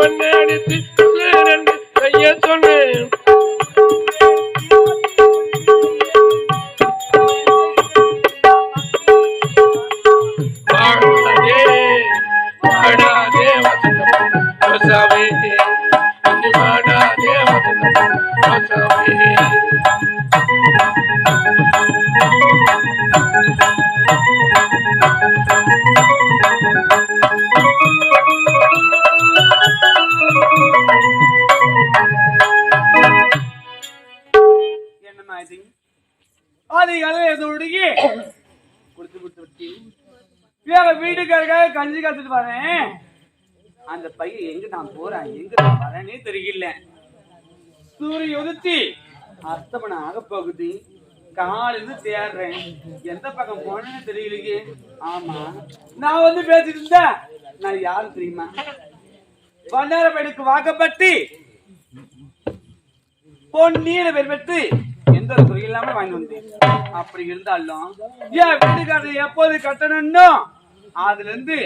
மண்ணை அடித்து அஸ்தமன ஆக போகுது காலிருந்து தேடுறேன் எந்த பக்கம் போனேன்னு தெரியலையே. ஆமா. நான் வந்து பேசிட்டு இருந்தேன். நான் யாரு தெரியுமா? வண்ணாரப்பேடுக்கு வாக்கப்பட்டு பொன்னீர பேர் பெற்று எந்த ஒரு குறை இல்லாம வாங்கி வந்தேன். அப்படி இருந்தாலும் ஏன் வீட்டுக்காரர் எப்போது கட்டணும்னோ அதுல இருந்து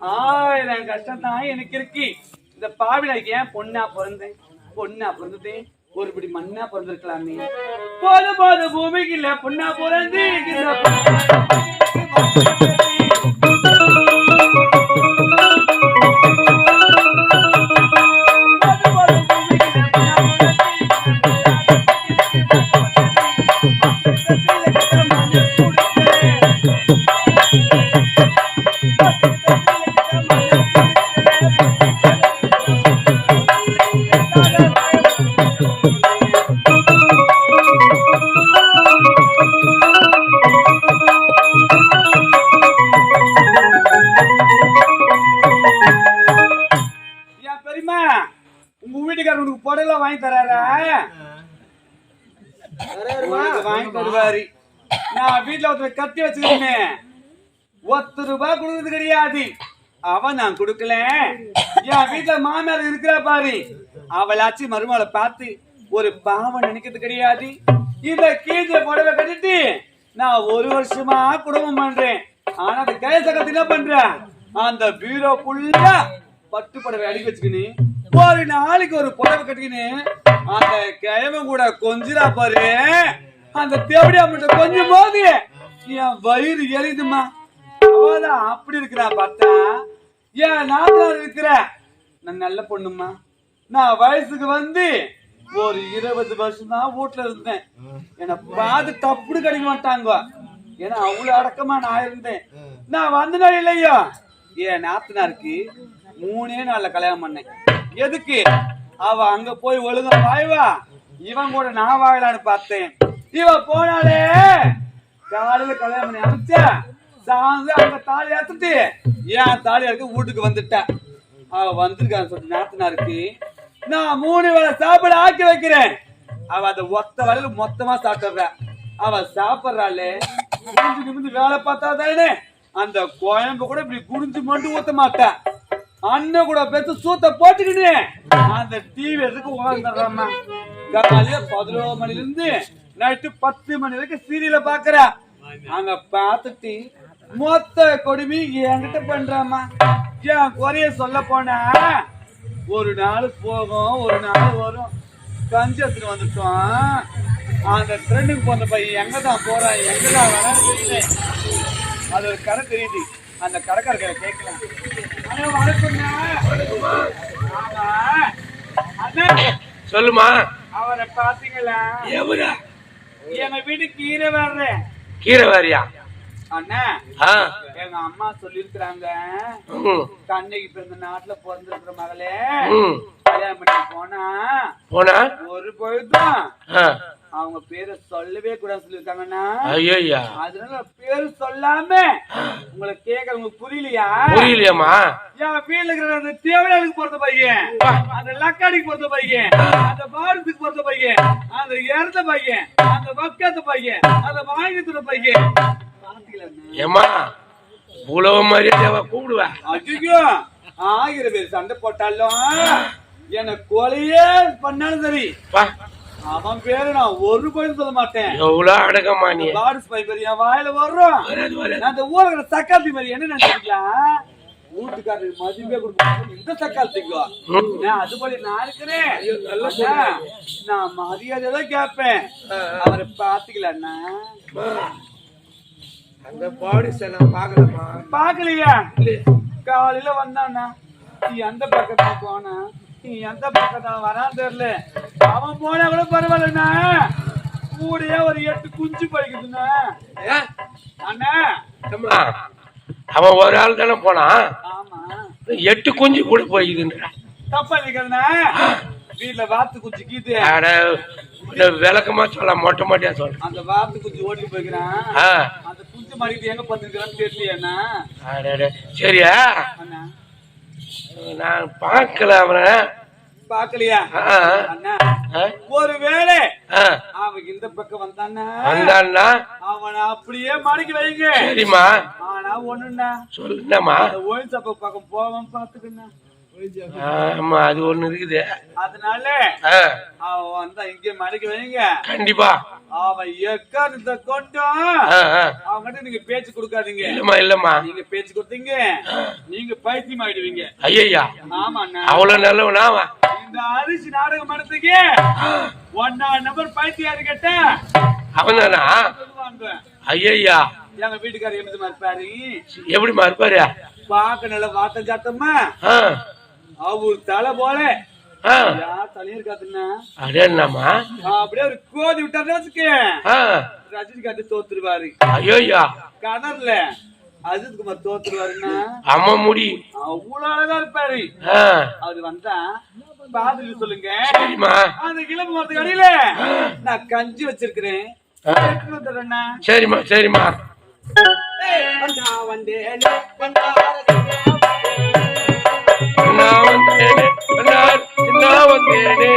ஆயிரம் கஷ்டம் தான் எனக்கு இருக்கு. இந்த பாவிலைக்கு ஏன் பொண்ணா பிறந்தேன்? பொண்ணா பிறந்ததேன் ஒரு பிடி மண்ணா பிறந்திருக்கலாமே. போது போது பூமிக்கு இல்ல பொண்ணா பிறந்து ஏன் பெரியம்மா உங்க வீட்டுக்காரர் உனக்கு புடவை வாங்கி தராரா? உனக்கு வாங்கி தருவாரு. நான் வீட்டுல ஒருத்தர் கத்தி வச்சிருக்கேன் ஒத்து ரூபாய் கொடுக்கறது கிடையாது. அவன் நான் கொடுக்கல. என் வீட்டுல மாமியார் இருக்கிறா பாரு. அவளாச்சும் மருமகளை பார்த்து ஒரு பாவம் நினைக்கிறது கிடையாது. இந்த கீழே புடவை கட்டிட்டு நான் ஒரு வருஷமா குடும்பம் பண்றேன். ஆனா அந்த கைசகத்து என்ன பண்ற? அந்த பீரோ புள்ள பட்டு புடவை அடிக்க வச்சுக்கின்னு ஒரு நாளைக்கு ஒரு புடவை கட்டிக்கினு அந்த கிழவன் கூட கொஞ்சிரா பாரு. அந்த தேவடியா மட்டும் கொஞ்சம் போது என் வயிறு எரியுதுமா அவதான் அப்படி இருக்கிறா பார்த்தா? ஏன் நான் இருக்கிற? நான் நல்ல பொண்ணுமா நான் வயசுக்கு வந்து ஒரு இருபது வருஷம் தான் வீட்டுல இருந்தேன். என்னை பார்த்து தப்புடு கிடைக்க மாட்டாங்க. ஏன்னா அவ்வளவு அடக்கமா நான் இருந்தேன். நான் வந்தனா இல்லையோ? என் நாத்தனாருக்கு மூணே நாள்ல கல்யாணம் பண்ணேன். எதுக்கு? அவ அங்க போய் ஒழுங்கா வாய்வா? இவன் கூட நான் வாழலான்னு பார்த்தேன். இவ போனாலே காலையில கல்யாணம் பண்ணி அனுப்பிச்சா சாந்து அவங்க தாலி ஏத்துட்டு ஏன் தாலி எடுக்க வீட்டுக்கு வந்துட்டேன் அவ வந்திருக்கான்னு சொல்லி நாத்தனாருக்கு நான் மூணு வேளை சாப்பாடு ஆக்கி வைக்கிறேன். அவ அந்த ஒத்த வேலையில மொத்தமா சாப்பிடுற அவ சாப்பிடுறாளே குடிஞ்சு நிமிந்து வேலை பார்த்தா தானே? அந்த கோயம்பு கூட இப்படி குடிஞ்சு மட்டும் ஊத்த மாட்டேன் அண்ணன் கூட பேச சூத்த போட்டுக்கிட்டு அந்த டிவி எதுக்கு உட்காந்துடுறாம்மா காலையில பதினோரு மணில இருந்து நைட்டு பத்து மணி வரைக்கும் சீரியல பாக்குறா அங்க பார்த்துட்டு மொத்த கொடுமை என்கிட்ட பண்றாம்மா. என் குறைய சொல்ல போனா ஒரு நாள் போகும் ஒரு நாள் வரும். கஞ்சி எடுத்துட்டு வந்துட்டோம். அந்த ட்ரெண்டுக்கு போன பையன் எங்க தான் போறான் எங்க தான் வரான்னு தெரியல. அது ஒரு கடை தெரியுது. அந்த கடைக்காரர்கிட்ட கேட்கலாம். அண்ணா அண்ணா சொல்லுமா. அவரை பாத்தீங்களா எவரா? எங்க வீட்டுக்கு கீரை வர்றேன். கீரை வாரியா? அண்ணா எங்க அம்மா சொல்லிருக்கிறாங்க கண்ணைக்கு பிறந்த நாட்டுல பிறந்திருக்கிற மகளே கல்யாணம் பண்ணி போனா போனா? ஒரு பொழுதும் அவங்க பேரை சொல்லவே கூடாது சொல்லிருக்காங்கன்னா ஐயா அதனால பேரு சொல்லாம உங்களை கேட்கற உங்களுக்கு புரியலையா? என் வீட்டுல இருக்கிற அந்த தேவையாளுக்கு பொறுத்த பையன் அந்த லக்காடிக்கு பொறுத்த பையன் அந்த பாரத்துக்கு பொறுத்த பையன் அந்த இறந்த பையன் அந்த வக்கத்து பையன் அந்த வாங்கித்துற பையன். பாத்தீங்களா ஏம்மா உழவு மரியாதையாவா கூப்பிடுவேன் ஐயோ ஆயிரம் பேர் சண்டை போட்டாலும் என்ன கொலையே பண்ணாலும் சரி. அவன் பேரு நான் ஒரு கோயில் சொல்ல மாட்டேன். எவ்வளவு அடக்கமா நீ. என் வாயில வர்றோம். அந்த மாதிரி என்ன நினைச்சிருக்கலாம் வீட்டுக்காரருக்கு மதிப்பே கொடுக்க இந்த சக்காத்திக்கோ. ம். நான் அது போல நான் இருக்கிறேன். நான் மரியாதை தான் கேட்பேன். அவரை பாத்துக்கலண்ணா அந்த பாடிஸை நான் பாக்கலமா பாக்கலையா காலையில வந்தானா நீ எந்த பக்கத்துல போனா? நீ எந்த பக்கத்துல வரான்னு தெரியல. அவன் போனா கூட பரவாயில்லண்ணா. கூடயே ஒரு எட்டு குஞ்சு பழிக்குதுண்ணா அண்ணா. அவன் ஒரு ஆள் தானே போனான் ஆமா. எட்டு குஞ்சு கூட போயிதுன்ற தப்பா நிக்கிறதுண்ணா வீட்டுல வாத்து குஞ்சு கீத்து விளக்கமா சொல்ல மொட்டை மொட்டையா சொல்ல. அந்த வாத்து குஞ்சு ஓடி போய்க்கிறான். அந்த குஞ்சு மாறிட்டு எங்க பத்துக்கிறான்னு தெரியலையா அடடே. சரியா? நான் பார்க்கல அவனை. பாக்கலையா ஒருவேளை. அவன் இந்த பக்கம் வந்தான்னா வந்தான்னா? அவனை அப்படியே மடக்கி வைங்க. சரிம்மா. ஆனா ஒண்ணுண்ணா சொல்லுங்கம்மா அந்த ஒயின் சப்ப பக்கம் போவான் பாத்துக்கண்ணா ஆமா அது ஒண்ணு இருக்குது. அதனால ஆ, அவன் வந்தா இங்கே மடக்கி வைங்க. கண்டிப்பா. அவன் எக்காரத்தை கொண்டும் ஆ, ஆ. அவன்கிட்ட நீங்க பேச்சு கொடுக்காதீங்க. இல்லம்மா இல்லம்மா. நீங்க பேச்சு கொடுத்தீங்க. நீங்க பைத்தியம் ஆயிடுவீங்க. ஐயா ஆமாண்ணா. அவ்வளவு நல்லவனா அவன். இந்த அரிசி நாடகம் மனத்துக்கு ஒன்னா நம்பர் பைத்தியாரு கேட்ட. அவன் தானா ஐயா எங்க வீட்டுக்காரர் எப்படி எப்படிமா இருப்பாரு? பார்க்க நல்ல வார்த்தை சாத்தம்மா. ஆ, அவர் தலை போல. அப்படியே ஒரு கோதி விட்டாரு வச்சுக்க ஆ, ரஜினிகாந்த் தோத்துருவாரு. கனர்ல அஜித் குமார் தோத்துருவாருன்னா? அம்மா முடி. அவ்வளவு அழகா இருப்பாரு. அவரு வந்தா பாதிரி சொல்லுங்க. அந்த கிளம்பு அடியில. நான் கஞ்சி வச்சிருக்கிறேன். சரிம்மா சரிம்மா. நான் வந்தேனே, வந்தாரசிங்க. நான் வந்தேனே நான் நான் வந்தேனே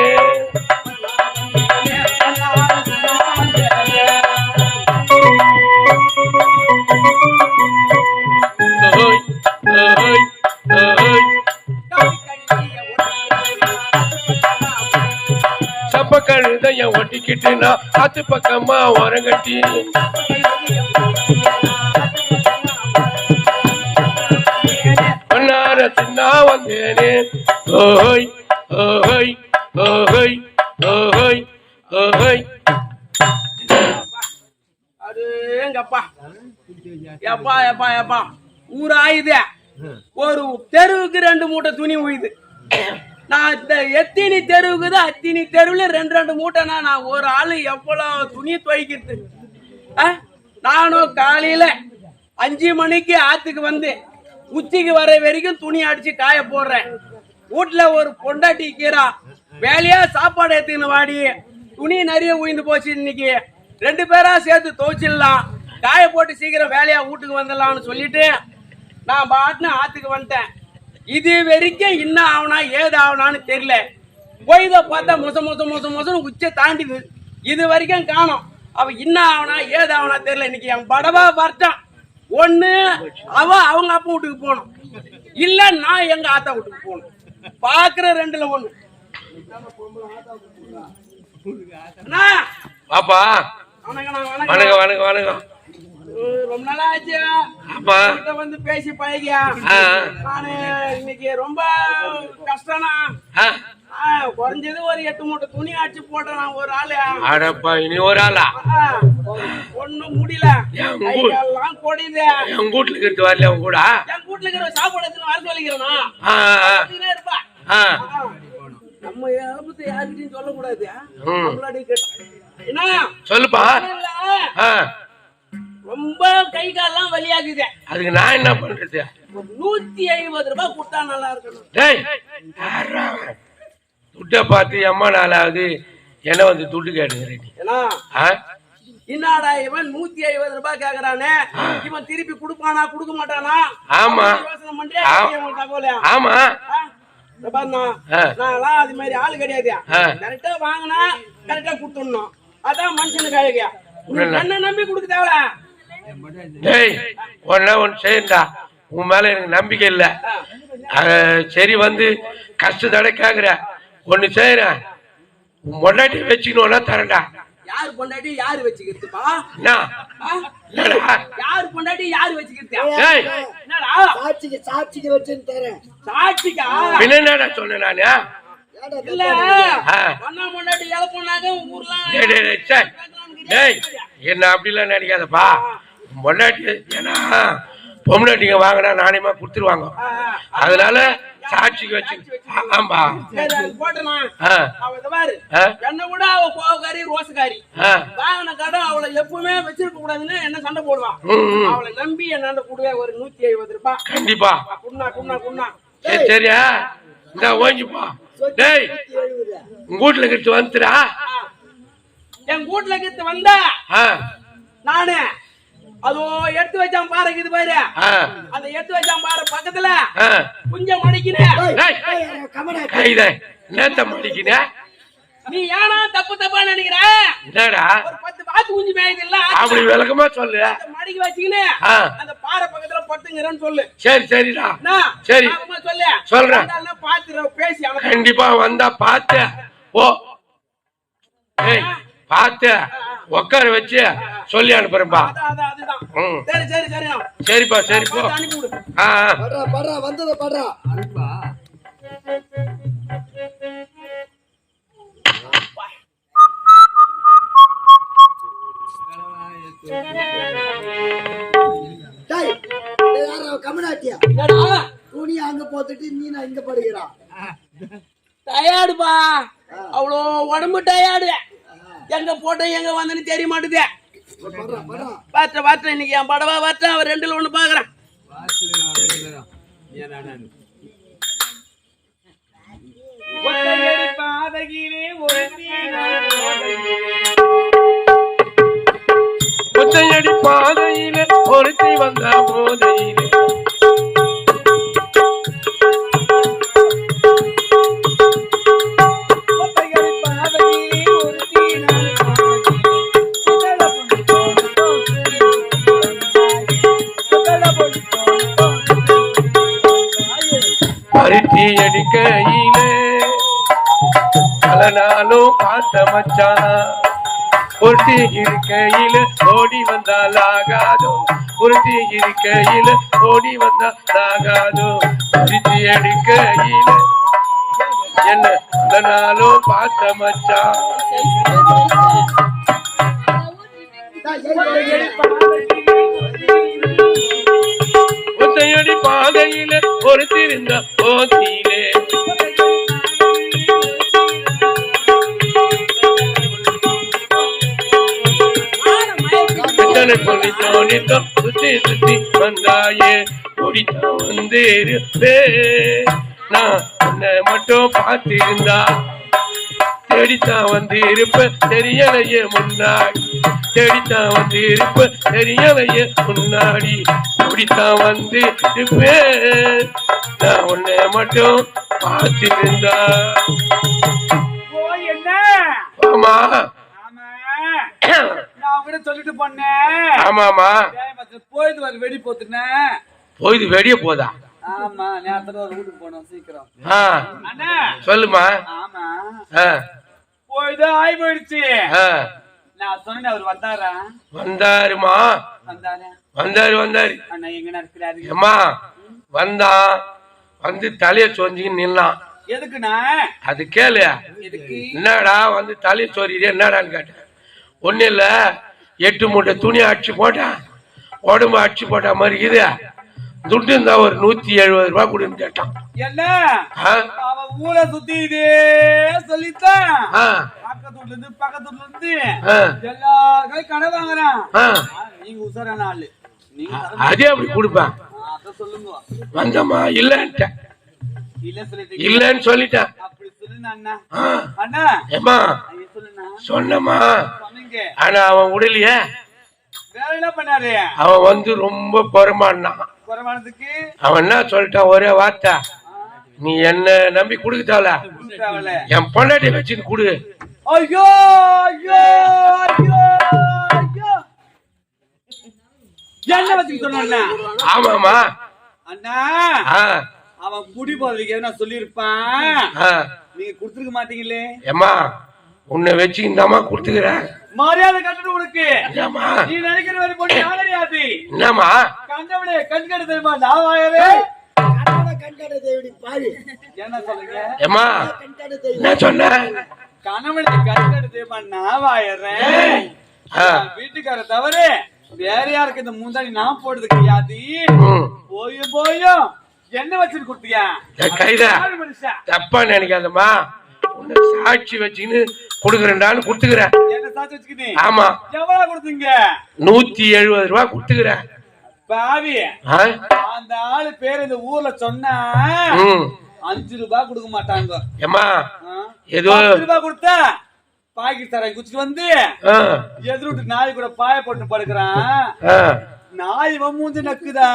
ஓய் ஓய் ஓய் கழுதைய ஒட்டிக்கிட்டு நான் ஆத்து பக்கமா உரங்கட்டி பண்ணாரத்தில் நான் வந்தேனே. ஓய் ஓய் ஓய் ஓய் ஓய் அடேங்கப்பா எப்பா எப்பா எப்பா ஊர் ஒரு தெருவுக்கு ரெண்டு மூட்டை துணி உயுது. நான் இந்த எத்தினி தெருவுக்கு தான் அத்தினி தெருவுல ரெண்டு ரெண்டு மூட்டைனா நான் ஒரு ஆளு எவ்வளவு துணி துவைக்கிறது? ஆ? நானும் காலையில அஞ்சு மணிக்கு ஆத்துக்கு வந்து உச்சிக்கு வர வரைக்கும் துணி அடிச்சு காய போடுறேன். வீட்டுல ஒரு பொண்டாட்டி கீரா. வேலையா சாப்பாடு எடுத்துக்கின்னு வாடி. துணி நிறைய உயிந்து போச்சு இன்னைக்கு. ரெண்டு பேரா சேர்த்து துவைச்சிடலாம். காய போட்டு சீக்கிரம் வேலையா வீட்டுக்கு வந்துடலாம்னு சொல்லிட்டு நான் பாட்டுன்னு ஆத்துக்கு வந்துட்டேன். இது வரைக்கும் என்ன ஆகுனா ஏது ஆகுனான்னு தெரியல. பொய்த பார்த்தா மொச மொச மொச மொசன்னு உச்ச தாண்டிது. இது வரைக்கும் காணோம். அவ என்ன ஆகுனா ஏது ஆகுனா தெரியல. இன்னைக்கு என் படவா வரட்டான் ஒண்ணு அவ அவங்க அப்பா வீட்டுக்கு போகணும். இல்ல நான் எங்க ஆத்தா வீட்டுக்கு போகணும். பாக்குற ரெண்டுல ஒண்ணு. பாப்பா. வணக்கம் வணக்கம் வணக்கம். ரொம்ப நாளா ஆச்சு ஆமா உங்ககிட்ட வந்து பேசி பழகியா? நானு இன்னைக்கு ரொம்ப கஷ்டம்னா குறைஞ்சது ஒரு எட்டு மூட்டை துணி அடிச்சு போட்டேன் நான் ஒரு ஆளு. அடப்பா இனி ஒரு ஆளா? ஒண்ணும் முடியல. காலெல்லாம் கொடியுது. என் வீட்டுல இருக்கிறது வரல உன் கூட? என் வீட்டுல இருக்கிற சாப்பாடு எடுத்துன்னு வர சொல்லிக்கிறேனா இருப்பா. நம்ம இழப்பத்தை யாருக்கிட்டையும் சொல்லக்கூடாது. சொல்லுப்பா. ரொம்ப கை காலெல்லாம் வலியாகுது. அதுக்கு நான் என்ன பண்றது? நூத்தி ஐம்பது ரூபாய் கொடுத்தா நல்லா இருக்கணும். டேய்? துட்டை பார்த்து எம்மா நாளாவது என்ன வந்து துட்டு கேட்டுக்கிறேன்? என்னடா இவன் நூத்தி ஐம்பது ரூபாய் கேக்குறானே. இவன் திருப்பி கொடுப்பானா கொடுக்க மாட்டானா? ஆமா. ஆமா. நான்லாம் அது மாதிரி ஆளு கிடையாது. கரெக்டா வாங்கினா கரெக்டா கொடுத்துடணும். அதான் மனுஷனுக்கு அழகியா என்ன நம்பி கொடுக்க தேவல? டேய் ஒன்னா ஒன்று செய்யண்டா உன் மேல எனக்கு நம்பிக்கை இல்லை. சரி வந்து கஷ்டத்தோட கேக்குற ஒண்ணு செய்யறேன் உன் பொண்டாட்டி வச்சுக்கணும்னா தரேன்டா. யாரு பொண்டாட்டி யாரு வச்சுக்கிறதுப்பா? யாரு பொண்டாட்டி யாரு வச்சுக்கிறதா சாட்சிக்கு வச்சுன்னு தரேன். சாட்சிக்கா? என்னடா சொன்னேன் நானு? என்ன அப்படிலாம் நினைக்காதப்பா. பொண்டாட்டி ஏன்னா பொம்னாட்டிங்க வாங்கினா நாணயமா கொடுத்துருவாங்க. அதனால சாட்சிக்கு வச்சு ஆ- ஆம்பா சரி, அது போட்டேனா ஆ. அவ இத பாரு. ஆ. என்ன விட அவ கோவக்காரி ரோசக்காரி. ஆ. வாங்கின கடன் அவளை எப்பவுமே வச்சிருக்க கூடாதுன்னு என்ன சண்டை போடுவான். அவளை நம்பி என்னாண்ட கொடுவே ஒரு நூத்தி எழுபது ரூபாய் கண்டிப்பா. குண்ணா குண்ணா குண்ணா சரி சரியா? இந்த ஓஞ்சிப்பா டேய் உங்க வீட்டுல கிட்ட வந்துடா. என் வீட்டுல கிட்ட வந்தா நானு அதோ எடுத்து வச்சான் பாரு இது பாரு. அந்த எடுத்து வச்சான் பாரு பக்கத்துல. ஆ. குஞ்ச மடிக்கிறேன் நேத்த மடிக்கின நீ ஏனா தப்பு தப்பா நினைக்கிற? என்னடா? ஒரு பத்து பாத்து குஞ்சு மேயுது இல்ல அப்படி விளக்கமா சொல்லு. மடிக்கு வச்சுக்கின்னு ஆ. அந்த பாறை பக்கத்துல படுத்துங்கிறேன்னு சொல்லு. சரி சரிடா? சரி. சொல்லு. சொல்றேன். பாத்து பேசி அவன் கண்டிப்பா வந்தா பார்த்து ஓ. ஏய் பார்த்து உட்கார வச்சு சொல்லி அனுப்புறேன்பா. சரி சரி சரி சரிப்பா சரி போ பார்த்து அனுப்பி விடு ஆ. படுறா படுறா வந்ததை படுறா டேய் டேய், யாரா கமலாட்டியா? என்னடா? துணி அங்க போட்டுட்டு நீ நான் இங்க படுகிறான் டயர்டுப்பா. அவ்வளோ உடம்பு டயர்டு. எங்க போட்ட எங்க வந்தேன்னு தெரிய மாட்டுது. படுறா படுறா பாத்த பாத்த இன்னைக்கு என் படவா பாத்த அவன் ரெண்டுல ஒண்ணு பாக்குறான் ஒத்தையடி பாதகிலே ஒருத்தி நான் போதையிலே. ஒத்தையடி பாதையில ஒருத்தி வந்த போதையில பருத்தி அடிக்கையில பல நாளும் பார்த்த மச்சான்? பொருத்தி இருக்கையில ஓடி வந்தால் ஆகாதோ? பொருத்தி இருக்கையில ஓடி வந்தால் ஆகாதோ? பருத்தி அடிக்கையில என்ன பல நாளும் பார்த்த மச்சான்? டேய், ஏய், ஏய், ஏய். ஒத்தையடி பாதையில பொறுத்திருந்த போதியிலே தோணித்தோ சுத்தி சுத்தி வந்தாயே. ஓடித்தா வந்திருப்பே நான் உன்னை மட்டும் பார்த்திருந்தா தேடித்தான் வந்து இருப்ப தெரியலையே முன்னாடி. தேடித்தான் வந்து இருப்ப தெரியலையே முன்னாடி. ஓடித்தான் வந்து இருப்பேன் நான் உன்னை மட்டும் பார்த்திருந்தா ஆமா ஆமா கூட சொல்லிட்டு போனேன் டேய், மச்சான், போயிட்டு வர வெடி போத்துனேன் போய் வெளிய போதா? ஆமா நேரத்துல ஒரு வீட்டுக்கு போனோம் சீக்கிரம். சொல்லுமா ஆமா. போயிட்டு ஆய் போயிடுச்சு. நான் சொன்னேன் அவர் வந்தாரா? வந்தாருமா வந்தாரு? வந்தாரு வந்தாரு. அண்ணா எங்க இருக்கிறாரு? அம்மா வந்தான் வந்து தலைய சொஞ்சின்னு நின்னான். எதுக்குண்ணா? அது கேளு என்னடா வந்து தலைய சொறியதே என்னடான்னு கேட்டேன். ஒன்றும் இல்லை எட்டு மூட்டை துணி அடிச்சு போட்டேன் உடம்பு அடிச்சு போட்ட மாதிரி இது. துட்டு இருந்தா ஒரு நூத்தி எழுபது ரூபாய் கொடுன்னு கேட்டான். என்ன? ஊரை சுத்தி இதே சொல்லித்தான். ஆ, பக்கத்து வீட்டுல இருந்து பக்கத்து வீட்டுல இருந்து எல்லாருக்கும் கடை வாங்குறான் நீங்க உசாரான ஆளு அதே அப்படி கொடுப்பேன். வந்தம்மா இல்லன்ட்டேன். இல்லன்னு சொல்லிட்டேன். சொன்னமா ஆனா அவன் விடலையே. வேற என்ன பண்ணாரு? அவன் வந்து ரொம்ப குறைவானதுக்கு அவன் என்ன சொல்லிட்டான் ஒரே வார்த்தை. நீ என்ன நம்பி கொடுக்கத்தால? என் பொண்டாட்டி வச்சுன்னு கொடு. ஐயோ ஐயோ ஐயோ ஐயோ. என்ன வச்சுக்க சொன்னா ஆமாமா அண்ணா அவன் குடி போறதுக்கு எதுனா சொல்லியிருப்பான்? நீங்க கொடுத்துருக்க மாட்டீங்களே. ஏம்மா உன்னை வச்சுக்கிந்தாமா கொடுத்துக்கிறேன். மரியாதை கட்டணும் உனக்கு. ஏம்மா நீ நினைக்கிற மாதிரி பொண்ணு யார் கிடையாது என்னம்மா கண்டவனே தெரியுமா? நான் கண்காட தேவடி பாரு. என்ன கண்காட தேவி என்ன சொன்ன கணவனுக்கு கண் கட்டு தெரியுமா? நான் வாயறேன். வீட்டுக்கார தவிர வேற யாருக்கு இந்த மூந்தாடி நான் போடுறது கிடையாது போயும் போயும். என்ன வச்சுட்டு கொடுத்தியா? கைதா தப்பா நினைக்காதம்மா. சாட்சி வச்சுக்கின்னு கொடுக்குறேன்டான்னு கொடுத்துக்கிறேன். ஆமா. எவ்வளவு கொடுத்தீங்க? நூத்தி எழுபது ரூபா கொடுத்துக்கிறேன். பாவி? அந்த ஆளு பேர் இந்த ஊர்ல சொன்னா அஞ்சு ரூபாய் கொடுக்க மாட்டாங்க. ஏம்மா ஆ? ஏதோ ரூபாய் கொடுத்தா பாக்கெட் தரேன் குச்சிட்டு வந்து. ஆ, எதிர்விட்டு நாய் கூட பாய போட்டு படுக்கிறான். நாய் மூஞ்சி நக்குதா?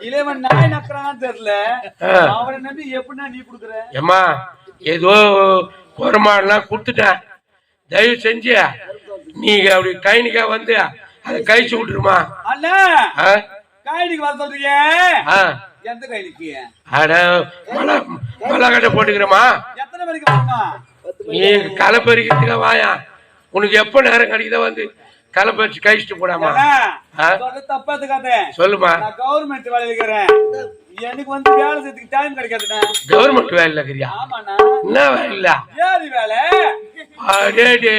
இளைவன் நாய் நக்குறான்னு தெரியல. ஆ. அவனை நம்பி எப்படின்னா நீ குடுக்குற? ஏம்மா ஏதோ பொறுமாடலாம் கொடுத்துட்டேன் தயவு செஞ்சு நீங்க அப்படி கைனிக்கா வந்து அதை கழிச்சு விட்டுருமா? காயினிக்கு வர சொல்றீங்க. எந்த காயினிக்கு அட மலை மலை கட்டை எத்தனை நீ களை பறிக்கிறதுக்கா வாயா. உனக்கு எப்ப நேரம் கிடைக்குதோ வந்து களை பறிச்சு கழிச்சுட்டு போடாமா? தப்பா எடுத்துக்காத சொல்லுமா. நான் கவர்மெண்ட் வேலையில இருக்கிறேன். எனக்கு வந்து வேலை செய்யறதுக்கு டைம் கிடைக்காதுண்ணா கவர்மெண்ட் வேலையில இருக்கிறியா ஆமாண்ணா. என்ன வேலை ஏறி வேலை. அடேடே.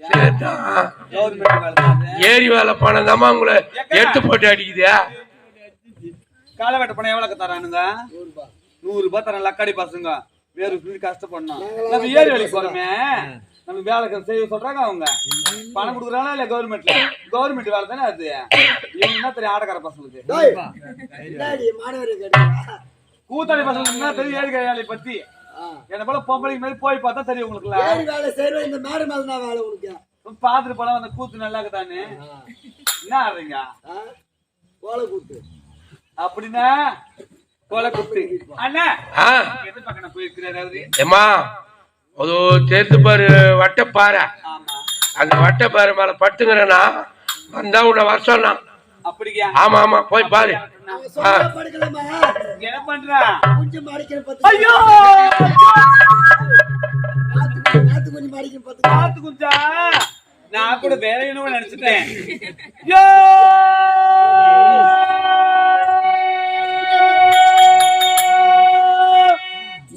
வேலை. ஏரி வேலை பணம் தாமா உங்களை எடுத்து போட்டு அடிக்குதா. களை வெட்ட பணம் எவ்வளவு தரானுங்க? நூறு ரூபாய் தரேன் லக்காடி பசங்க. வேறு கஷ்டப்படணும். ஏரி வேலைக்கு போறோமே. நம்ம வேலை செய்ய சொல்றாங்க அவங்க. பணம் கொடுக்குறாங்களா இல்ல கவர்மெண்ட்ல கவர்மெண்ட் வேலை தானே அது? இவங்க என்ன தெரியும் ஆடக்கார பசங்களுக்கு? கூத்தாடி பசங்களுக்கு என்ன தெரியும் ஏரி வேலையை பத்தி? என்ன போல பொம்பளைக்கு மாதிரி போய் பார்த்தா தெரியும் உங்களுக்கு இந்த மேடு மேல வேலை உனக்கு. பாத்துட்டு போலாம் அந்த கூத்து நல்லா இருக்குதானே என்ன ஆடுறீங்க? கோலை கூத்து. அப்படின்னா கொலை குத்து. அண்ணா எது பக்கம் போயிருக்கிறாரு அது தெரிந்து பாரு வட்டப்பாறை. ஆமா. அந்த வட்டப்பாறை மேல படுத்துங்கிறேனா வந்தா உன்னை வர சொன்னான். அப்படியா? ஆமா ஆமா போய் பாரு. நான் கூட வேற என்னவோ நினைச்சிட்டேன். யோ!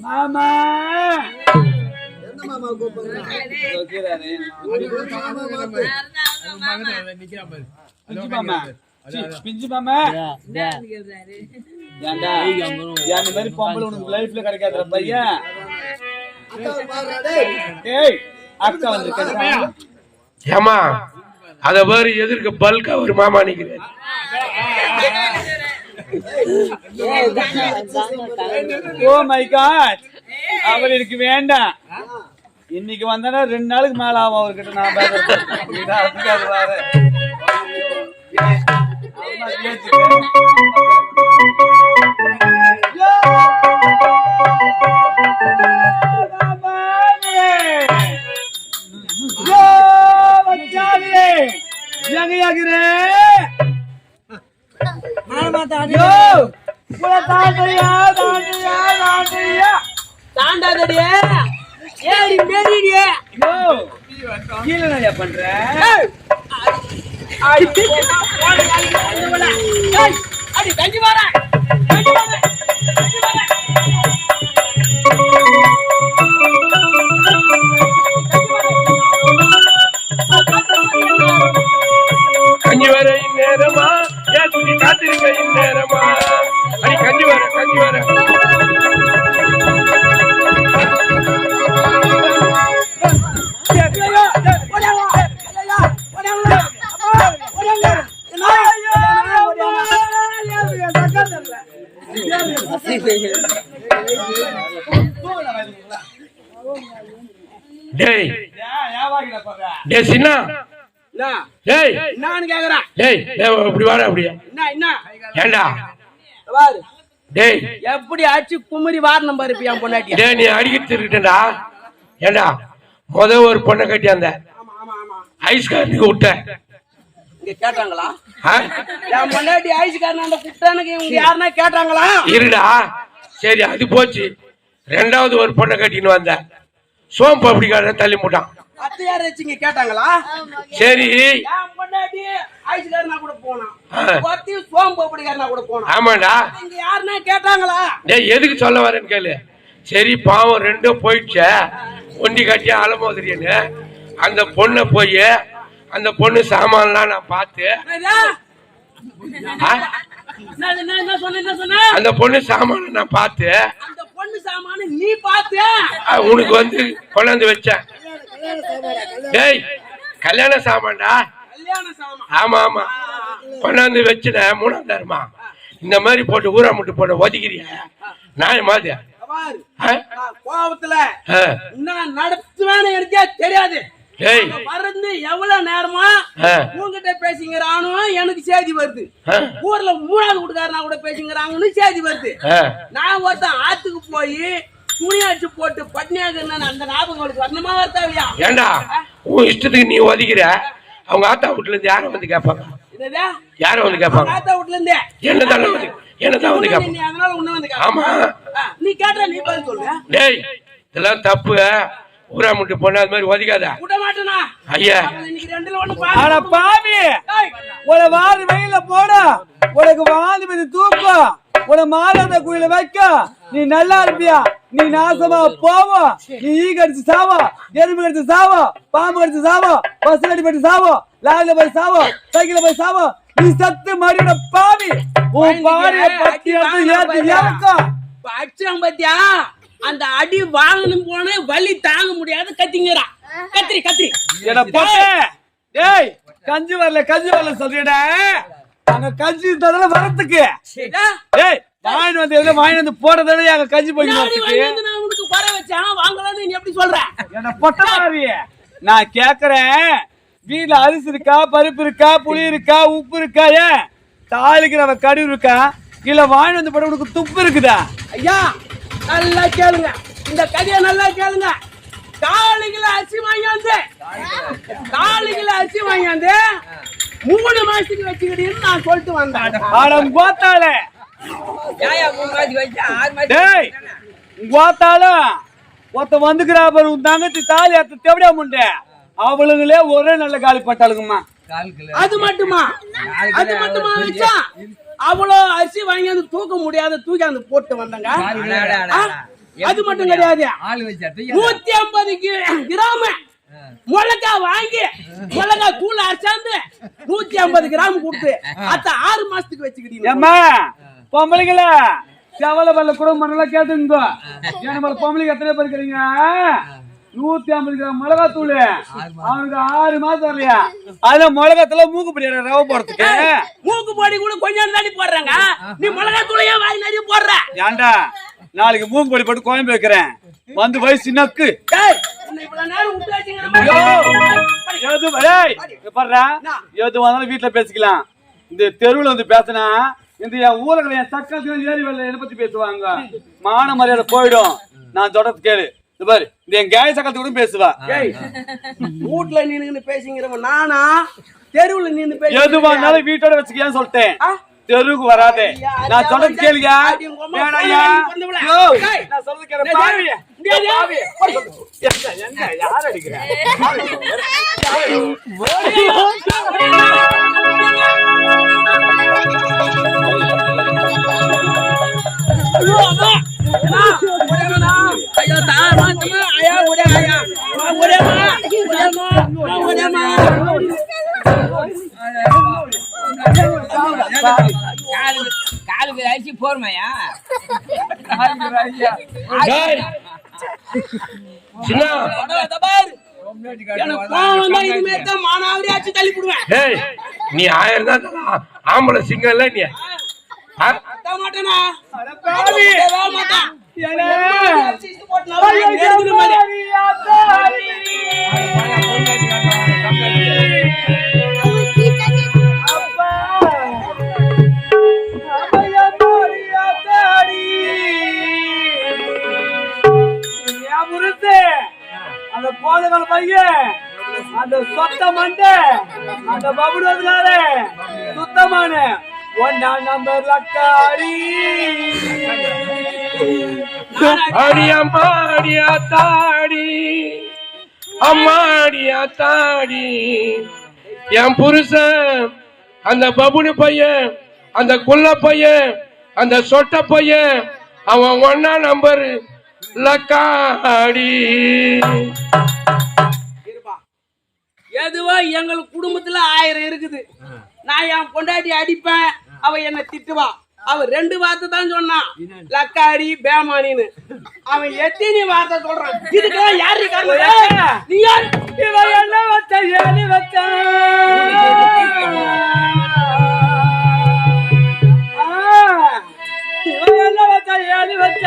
மாமா! மாமா. பிஞ்சு மாமா. ஏன்டா மாதிரி பொம்பளை உனக்கு லைஃப்ல கிடைக்காத பையன். ஏய் அக்கா வந்திருக்கா ஏமா அத பாரு எதிர்க்க பல்கா ஒரு மாமா நிக்கிறேன். ஓ மை காட் அவர் எனக்கு வேண்டாம். இன்னைக்கு வந்தானா ரெண்டு நாளுக்கு மேல ஆகும் அவர்கிட்ட நான் அது வேற. அடி தங்கி வரேன் டேய். ஏன் டேய் சின்ன. டேய். என்னன்னு கேக்குறேன் டேய் டேய், இப்படி வாடா அப்படியே என்ன என்ன ஏண்டா? பாரு டேய். எப்படி அடிச்சு குமரி வாரணம் பாரு இப்ப என் பொண்டாட்டி டேய் நீ அடிக்கிட்டு இருக்கட்டா ஏண்டா? முத ஒரு பொண்ணை கட்டி அந்த ஆமா ஆமா ஆமா ஐஸ்காரனுக்கு விட்ட. இங்க கேட்டாங்களா? பொண்டாட்டி ஆயுஷ்காரன் அந்த குட்டானுக்கு இவங்க யாருன்னா கேட்டாங்களா? இருடா. சரி அது போச்சு. ரெண்டாவது ஒரு பொண்ணை கட்டின்னு வந்த. சோம்பு அப்படிக்காரன் தள்ளி போட்டான். வச்சுங்க கேட்டாங்களா? சரி. பொண்டாட்டி ஆயுஷ்காரனா கூட போனான். ஆ. ஒருத்தி சோம்பு அப்படிக்காரனா கூட போனான். ஆமாடா இங்க யாருன்னா கேட்டாங்களா? டேய் எதுக்கு சொல்ல வரேன்னு கேளு. சரி பாவம் ரெண்டும் போயிடுச்சே. ஒண்டி கட்டி அலமோதிரியன்னு. அந்த பொண்ணை போய் அந்த பொண்ணு சாமான்லாம் நான் பார்த்து அந்த பொண்ணு சாமான நான் பார்த்து அந்த பொண்ணு சாமான நீ பார்த்து. உனக்கு வந்து கொண்டாந்து வச்சேன். சாமாடா கல்யாண டேய் கல்யாண சாமான்டா ஆமா ஆமா. கொண்டாந்து வச்சுனேன் மூணாம் தரமா? இந்த மாதிரி போட்டு ஊரா முட்டு போட்டு ஒதுக்கிறிய? நான் கோபத்துல ஆ. என்ன நடத்துவேன்னு எனக்கே தெரியாது. மறந்து எவ்வளவு நேரமா. உங்ககிட்ட பேசிங்கிறானோ எனக்கு செய்தி வருது. ஊர்ல மூணாவது வீட்டுக்காரனா கூட பேசிங்கிறாங்கன்னு செய்தி வருது. நான் ஒருத்தன் ஆத்துக்கு போய் துணி அடிச்சு போட்டு பட்னியாக அந்த ஞாபகம் அவளுக்கு வரணுமா வரத்தாவியா ஏண்டா? உன் இஷ்டத்துக்கு நீ ஒதுக்கிற? அவங்க ஆத்தா வீட்டுல இருந்து யாரும் வந்து கேட்பாங்க? யாரும் வந்து கேட்பாங்க? ஆத்தா வீட்டுல இருந்தே. என்ன தானே வந்து என்ன தான் வந்து கேட்பாங்க? அதனால வந்து. ஆமா. நீ கேட்டா நீ பதில் சொல்லு. டேய் இதெல்லாம் தப்பு. ஊரா முட்டு பொண்ணு அது மாதிரி ஒதுக்காத ஐயா. பாரு. பாவி! ஒரு வாரி வெயில போட. உனக்கு வாந்தி மீது தூக்கம் உன மாறாத குயில வைக்க. நீ நல்லா இருப்பியா? நீ நாசமா போவ. நீ ஈ கடிச்சு சாவா. எறும்பு கடிச்சு சாவா. பாம்பு கடிச்சு சாவா. பஸ் கடி போட்டு சாவா. லாரில போய் சாவா. சைக்கிள்ல போய் சாவா. நீ சத்து மறியோட பாவி. உன் பாடிய பத்தி ஏத்து இறக்கும். அடிச்சான் பாத்தியா? அந்த அடி வாங்கணும் போன வலி தாங்க முடியாத கத்திங்கிறா கத்திரி கத்திரி. டேய் கஞ்சி வரல கஞ்சி வரல சொல்றியடா. அங்க கஞ்சி தடவை வரத்துக்கு? டேய் வாங்கிட்டு வந்து எதுல வாங்கிட்டு வந்து போறதோட அங்க கஞ்சி போய் வாங்கி நான் உனக்கு குறை வச்சேன்? வாங்கலாம்னு நீ எப்படி சொல்ற? என்ன பொட்டமாரி நான் கேக்குறேன். வீட்ல அரிசி இருக்கா பருப்பு இருக்கா புளி இருக்கா உப்பு இருக்கா ஏன்? தாளிக்கு நம்ம கடுகு இருக்கா? இல்ல வாங்கி வந்து போட உனக்கு துப்பு இருக்குதா? ஐயா நல்லா கேளுங்க. இந்த கதையை நல்லா கேளுங்க. காலு கிலோ அரிசி வாங்கியாந்து காலு கிலோ அரிசி வாங்கியாந்து மூணு மாசத்துக்கு வச்சுக்கிட்டீங்கன்னு நான் சொல்லிட்டு வந்தேன். ஆடம் கோத்தாலே கோத்தாலும் ஒருத்த வந்துக்கிறா பாரு உன் தங்கச்சி தாலி அத்த தேவடியா முண்டே. அவளுங்களே ஒரே நல்ல காலி பட்டாளுங்கம்மா. அது மட்டுமா? அது மட்டுமா வச்சா அவ்வளோ அரிசி வாங்கி வந்து தூக்க முடியாத தூக்கி அந்த போட்டு வந்தாங்க? அது மட்டும் கிடையாது. நூத்தி ஐம்பது கிராம. மிளகா வாங்கி மிளகா தூள் அரைச்சாந்து நூத்தி ஐம்பது கிராம் கொடுத்து அத்த ஆறு மாசத்துக்கு வச்சுக்கிட்டீங்க. ஏம்மா பொம்பளைங்கள செவல பல்ல குடும்பம் நல்லா கேட்டுங்க ஏன் நம்ம பொம்பளைங்க எத்தனை பேர் இருக்கிறீங்க? நூத்தி ஐம்பது கிராம் மிளகாத்தூள். அவனுக்கு ஆறு மாசம் வரலையா? அதுல மிளகாத்துல மூக்கு பிடிக்கிற ரவை போடுறதுக்கு. மூக்கு பொடி கூட கொஞ்சம் தாண்டி போடுறாங்க. நீ மிளகா தூளையே வாங்கி நிறைய போடுற. ஏன்டா நாளைக்கு மூக்கு பொடி போட்டு குழம்பு வைக்கிறேன். வந்து எது வந்தாலும் வீட்டுல பேசிக்கலாம். இந்த தெருவுல வந்து பேசினா இந்த என் ஊரங்களை என் சக்கரத்துல ஏறி வரல என்ன பத்தி பேசுவாங்க. மான மரியாதை போயிடும். நான் தொடர்ந்து கேளு. இது பாரு இந்த என் கேய சக்கரத்து கூட பேசுவா. ஏய், வீட்ல நின்னு பேசிங்கிறவன் நானா? தெருவுல நின்னு பேசி எது வந்தாலும் வீட்டோட வச்சுக்கேன்னு சொல்லிட்டேன்? தெருவுக்கு வராதே. நான் சொல்றது கேளுங்க. வேணாயா. நான் சொல்றது கேளு. பாவி. யார் நீ ஆயிரம் தான். ஆம்பளை சிங்கம் இல்ல நீ. மாட்டேனா? அந்த பையன். அந்த சொத்த மண்டை அந்த பபுடு வந்தாரு சுத்தமான. ஒன்னா நம்பர் லக்காடி. அடி அம்மாடியா தாடி. அம்மாடியா தாடி. என் புருஷன் அந்த பபுனு பையன் அந்த குள்ள பையன் அந்த சொட்ட பையன் அவன் ஒன்னா நம்பர் லக்காடி. எதுவோ எங்கள் குடும்பத்துல ஆயிரம் இருக்குது. நான் என் பொண்டாட்டி அடிப்பேன் அவ என்ன திட்டுவா. அவன் ரெண்டு வார்த்தை தான் சொன்னான் லக்காடி பேமானின்னு. அவன் எத்தனை வார்த்தை சொல்றான்? இதுக்கெல்லாம் யாரு நீ யார்? இவன் என்ன வச்ச? ஏனி வச்ச? இவன் என்ன வச்ச? ஏனி வச்ச?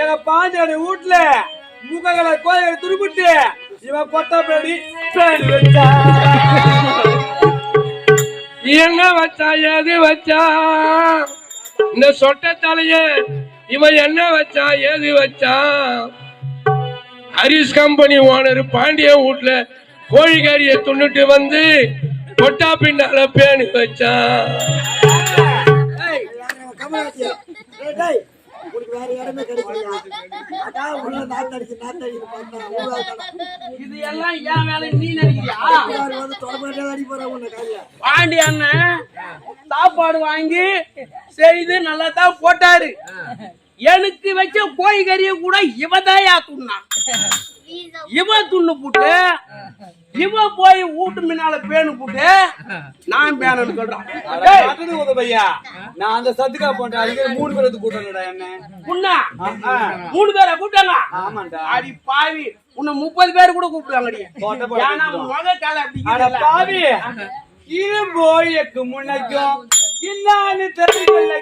எங்க பாண்டியோட வீட்டுல முகங்களை கோயில் துருப்பிட்டு இவன் கொட்டப்படி பேணி வச்சா. எங்க வச்சா எது வச்சா? இந்த சொட்ட தலைய இவன் என்ன வச்சா ஏது வச்சா? ஹரிஸ் கம்பெனி ஓனர் பாண்டியன் வீட்டுல கோழிக்கறியை துண்ணுட்டு வந்து கொட்டா பின்னால பேணி வச்சான் உனக்கு வேற இடமே கிடைக்கலையா அதான் உள்ள நாத்தடிச்சு நாத்தடிச்சு பார்த்தா ஊழல் இது எல்லாம் என் வேலை நீ நினைக்கிறியா? வந்து தொடர்பாட்டே அடி போற உன்னை கையா பாண்டி அண்ணன் சாப்பாடு வாங்கி செய்து நல்லா தான் போட்டாரு. எனக்கு வச்ச கோழி கறிய கூட இவதாயா துண்ணான் இவன் துண்ணு போட்டு இவன் போய் வீட்டு முன்னால பேணு போட்டு நான் பேனு சொல்றான் உதவையா நான் அந்த சத்துக்கா போன்ற அடிக்கிற மூணு பேர் வந்து கூட்டணும்டா என்ன? புண்ணா ஆ, மூணு பேரை கூட்டாங்க ஆமாண்டா. அடி பாவி. உன்னை முப்பது பேர் கூட கூப்பிடுவாங்கடி ஏன்னா கூப்பிடுவாங்க. முக கால அப்படி அட இருக்குல்ல. பாவி. இது போயக்கு முன்னைக்கும் இன்னான்னு தெரியல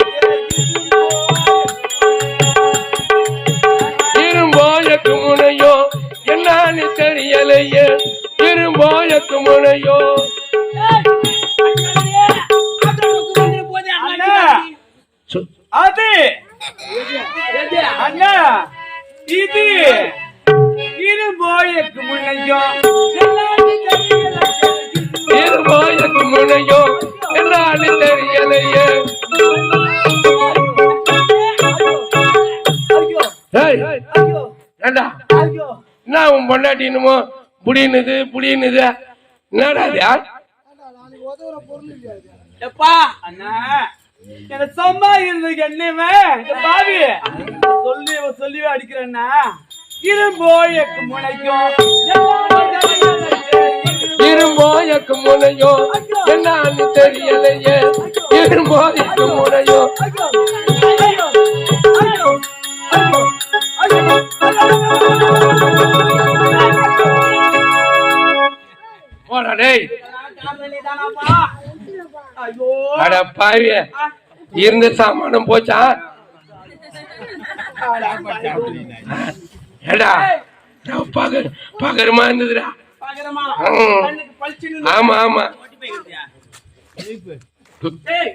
இரும்போயக்கு முனையோ என்னன்னு தெரியலையே. இரும்போயக்கு முனையோ அது? அண்ணா இது இது போயக்கு முன்னைக்கும் இன்னான்னு தெரியல இரும்போயக்கு முனையோ என்னன்னு தெரியலையே என்ன உன் பொண்டாட்டி என்னமோ புடினுது புடினுது? என்னடா? எப்பா அண்ணா. சும்மா இருந்ததுக்கு என்னமே பாவி. சொல்லி சொல்லி அடிக்கிறேன்னா இது போயக்கு முனைக்கும் இரும்போயக்கு முனையோ என்னன்னு தெரியலையே. இரும்போயக்கு முனையோ போடா டேய். அட பாவிய இருந்த சாமானம் போச்சா? ஏடா பகர் பகரமா இருந்ததுடா? ஆமா ஆமா. ஏய்.